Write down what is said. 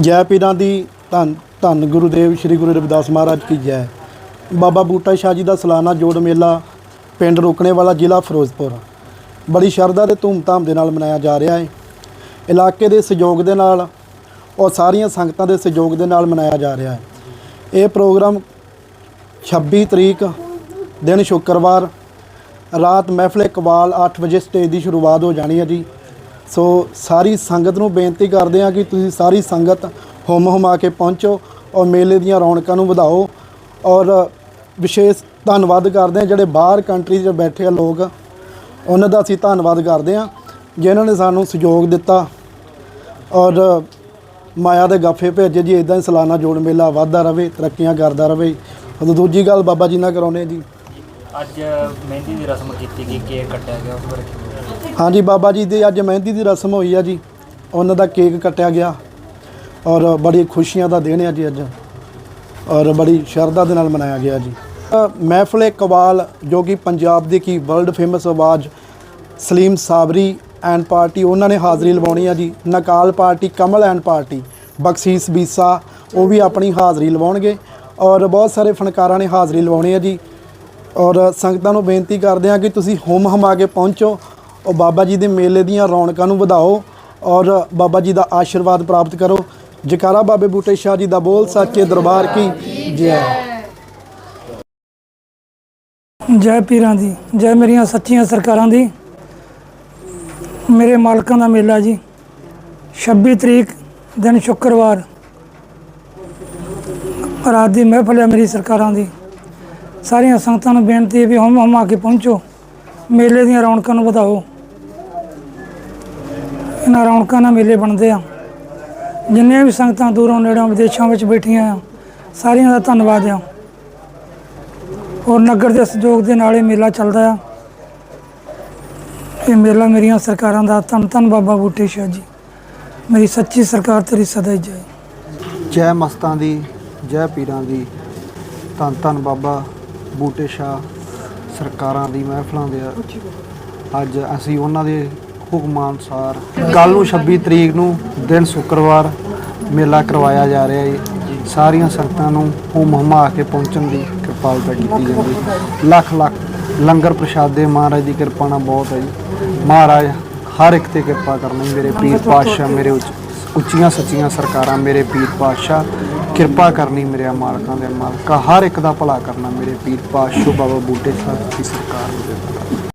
ਜੈ ਪੀਰਾਂ ਦੀ ਧੰਨ ਧੰਨ ਗੁਰੂ ਦੇਵ, ਸ੍ਰੀ ਗੁਰੂ ਰਵਿਦਾਸ ਮਹਾਰਾਜ ਕੀ ਜੈ। ਬਾਬਾ ਬੂਟਾ ਸ਼ਾਹ ਜੀ ਦਾ ਸਾਲਾਨਾ ਜੋੜ ਮੇਲਾ ਪਿੰਡ ਰੋਕਣੇ ਵਾਲਾ ਜ਼ਿਲ੍ਹਾ ਫਿਰੋਜ਼ਪੁਰ। ਬੜੀ ਸ਼ਰਧਾ ਤੇ ਧੂਮਧਾਮ ਦੇ ਨਾਲ ਮਨਾਇਆ ਜਾ ਰਿਹਾ ਹੈ। ਇਲਾਕੇ ਦੇ ਸਹਿਯੋਗ ਦੇ ਨਾਲ ਔਰ ਸਾਰੀਆਂ ਸੰਗਤਾਂ ਦੇ ਸਹਿਯੋਗ ਦੇ ਨਾਲ ਮਨਾਇਆ ਜਾ ਰਿਹਾ ਹੈ। ਇਹ ਪ੍ਰੋਗਰਾਮ 26 ਤਰੀਕ, ਦਿਨ ਸ਼ੁੱਕਰਵਾਰ, ਰਾਤ ਮਹਿਫਲ ਇਕਬਾਲ 8 ਵਜੇ ਸਟੇਜ ਦੀ ਸ਼ੁਰੂਆਤ ਹੋ ਜਾਣੀ ਹੈ ਜੀ। ਸੋ ਸਾਰੀ ਸੰਗਤ ਨੂੰ ਬੇਨਤੀ ਕਰਦੇ ਹਾਂ ਕਿ ਤੁਸੀਂ ਸਾਰੀ ਸੰਗਤ ਹੁਮ ਹੁਮਾ ਕੇ ਪਹੁੰਚੋ ਔਰ ਮੇਲੇ ਦੀਆਂ ਰੌਣਕਾਂ ਨੂੰ ਵਧਾਓ ਔਰ ਵਿਸ਼ੇਸ਼ ਧੰਨਵਾਦ ਕਰਦੇ ਹਾਂ ਜਿਹੜੇ ਬਾਹਰ ਕੰਟਰੀ 'ਚ ਬੈਠੇ ਆ ਲੋਕ, ਉਹਨਾਂ ਦਾ ਅਸੀਂ ਧੰਨਵਾਦ ਕਰਦੇ ਹਾਂ ਜਿਨ੍ਹਾਂ ਨੇ ਸਾਨੂੰ ਸਹਿਯੋਗ ਦਿੱਤਾ ਔਰ ਮਾਇਆ ਦੇ ਗੱਫੇ ਭੇਜੇ ਜੀ ਇਦਾਂ ਹੀ ਸਾਲਾਨਾ ਜੋੜ ਮੇਲਾ ਵਧਦਾ ਰਵੇ ਤਰੱਕੀਆਂ ਕਰਦਾ ਰਵੇ ਦੂਜੀ ਗੱਲ ਬਾਬਾ ਜੀ ਨਾਲ ਕਰਾਉਂਦੇ ਜੀ। ਅੱਜ ਮਹਿੰਦੀ ਦੀ ਰਸਮ ਕੀਤੀ ਗਈ ਕੇਕ ਕੱਟਿਆ ਗਿਆ ਉਸ ਬਾਰੇ ਕੀ ਹਾਂਜੀ, ਬਾਬਾ ਜੀ ਦੇ ਅੱਜ ਮਹਿੰਦੀ ਦੀ ਰਸਮ ਹੋਈ ਆ ਜੀ। ਉਹਨਾਂ ਦਾ ਕੇਕ ਕੱਟਿਆ ਗਿਆ ਔਰ ਬੜੀ ਖੁਸ਼ੀਆਂ ਦਾ ਦਿਨ ਹੈ ਜੀ ਅੱਜ ਔਰ ਬੜੀ ਸ਼ਰਧਾ ਦੇ ਨਾਲ ਮਨਾਇਆ ਗਿਆ ਜੀ। ਮਹਿਫਲੇ ਮਹਿਫਲ ਕਵਾਲ ਜੋ ਕਿ ਪੰਜਾਬ ਦੀ ਕੀ ਵਰਲਡ ਫੇਮਸ ਆਵਾਜ਼ ਸਲੀਮ ਸਾਬਰੀ ਐਂਡ ਪਾਰਟੀ ਉਹਨਾਂ ਨੇ ਹਾਜ਼ਰੀ ਲਵਾਉਣੀ ਆ ਜੀ। ਨਕਾਲ party, Kamal and party, Bakhshish Bisa ਉਹ ਵੀ ਆਪਣੀ ਹਾਜ਼ਰੀ ਲਵਾਉਣਗੇ ਔਰ ਬਹੁਤ ਸਾਰੇ ਫਨਕਾਰਾਂ ਨੇ ਹਾਜ਼ਰੀ ਲਵਾਉਣੀ ਆ ਜੀ। ਔਰ ਸੰਗਤਾਂ ਨੂੰ ਬੇਨਤੀ ਕਰਦੇ ਹਾਂ ਕਿ ਤੁਸੀਂ ਹੁਮ ਹਮਾ ਕੇ ਪਹੁੰਚੋ ਔਰ ਬਾਬਾ ਜੀ ਦੇ ਮੇਲੇ ਦੀਆਂ ਰੌਣਕਾਂ ਨੂੰ ਵਧਾਓ ਔਰ ਬਾਬਾ ਜੀ ਦਾ ਆਸ਼ੀਰਵਾਦ ਪ੍ਰਾਪਤ ਕਰੋ। ਜਕਾਰਾ ਬਾਬੇ ਬੂਟੇ ਸ਼ਾਹ ਜੀ ਦਾ ਬੋਲ, ਸੱਚੇ ਦਰਬਾਰ ਕੀ ਜੈ। ਜੈ ਪੀਰਾਂ ਦੀ, ਜੈ ਮੇਰੀਆਂ ਸੱਚੀਆਂ ਸਰਕਾਰਾਂ ਦੀ। ਮੇਰੇ ਮਾਲਕਾਂ ਦਾ ਮੇਲਾ ਜੀ 26 ਤਰੀਕ ਦਿਨ ਸ਼ੁੱਕਰਵਾਰ। ਰਾਤ ਦੀ ਮਹਿਫਲ ਹੈ ਮੇਰੀ ਸਰਕਾਰਾਂ ਦੀ। ਸਾਰੀਆਂ ਸੰਗਤਾਂ ਨੂੰ ਬੇਨਤੀ ਹੈ ਵੀ ਹਮ ਹਮ ਆ ਕੇ ਪਹੁੰਚੋ। ਮੇਲੇ ਦੀਆਂ ਰੌਣਕਾਂ ਨੂੰ ਵਧਾਓ। ਇਹਨਾਂ ਰੌਣਕਾਂ ਨਾਲ ਮੇਲੇ ਬਣਦੇ ਆ। ਜਿੰਨੀਆਂ ਵੀ ਸੰਗਤਾਂ ਦੂਰੋਂ ਨੇੜੋਂ ਵਿਦੇਸ਼ਾਂ ਵਿੱਚ ਬੈਠੀਆਂ ਆ, ਸਾਰਿਆਂ ਦਾ ਧੰਨਵਾਦ ਆ। ਔਰ ਨਗਰ ਦੇ ਸਹਿਯੋਗ ਦੇ ਨਾਲ ਇਹ ਮੇਲਾ ਚੱਲਦਾ ਆ। ਇਹ ਮੇਲਾ ਮੇਰੀਆਂ ਸਰਕਾਰਾਂ ਦਾ ਧੰਨ ਧੰਨ ਬਾਬਾ ਬੂਟੇ ਸ਼ਾਹ ਜੀ। ਮੇਰੀ ਸੱਚੀ ਸਰਕਾਰ ਤੇਰੀ ਸਦਾ ਜੈ ਜੈ ਮਸਤਾਂ ਦੀ, ਜੈ ਪੀਰਾਂ ਦੀ, ਧੰਨ ਧੰਨ ਬਾਬਾ ਬੂਟੇ ਸ਼ਾਹ ਸਰਕਾਰਾਂ ਦੀ ਮਹਿਫਲਾਂ ਦੇ ਅੱਜ ਅਸੀਂ ਉਹਨਾਂ ਦੇ ਹੁਕਮਾਂ ਅਨੁਸਾਰ ਕੱਲ ਨੂੰ 26 ਤਰੀਕ ਨੂੰ ਦਿਨ ਸ਼ੁੱਕਰਵਾਰ ਮੇਲਾ ਕਰਵਾਇਆ ਜਾ ਰਿਹਾ ਹੈ ਸਾਰੀਆਂ ਸੰਗਤਾਂ ਨੂੰ ਹੁਮ ਹਮਾ ਕੇ ਪਹੁੰਚਣ ਦੀ ਕਿਰਪਾਲਤਾ ਕੀਤੀ ਜਾਂਦੀ ਹੈ। ਲੱਖ ਲੱਖ ਲੰਗਰ ਪ੍ਰਸ਼ਾਦੇ ਮਹਾਰਾਜ ਦੀ ਕਿਰਪਾ ਨਾਲ ਬਹੁਤ ਹੈ ਜੀ। ਮਹਾਰਾਜ ਹਰ ਇੱਕ ਤੇ ਕਿਰਪਾ ਕਰਨੀ ਮੇਰੇ ਪੀਰ ਪਾਤਸ਼ਾਹ ਮੇਰੇ ਉੱਚ ਉੱਚੀਆਂ ਸੱਚੀਆਂ ਸਰਕਾਰਾਂ, ਮੇਰੇ ਪੀਰ ਪਾਤਸ਼ਾਹ ਕਿਰਪਾ ਕਰਨੀ ਮੇਰੇ ਮਾਲਕਾਂ ਦੇ ਮਾਲਕਾ, ਹਰ ਇੱਕ ਦਾ ਭਲਾ ਕਰਨਾ ਮੇਰੇ ਪੀਰ ਪਾਤਸ਼ਾਹ ਬਾਬਾ ਬੂਟੇ ਸਾਹਿਬ ਦੀ ਸਰਕਾਰ ਨੂੰ। ਦੇ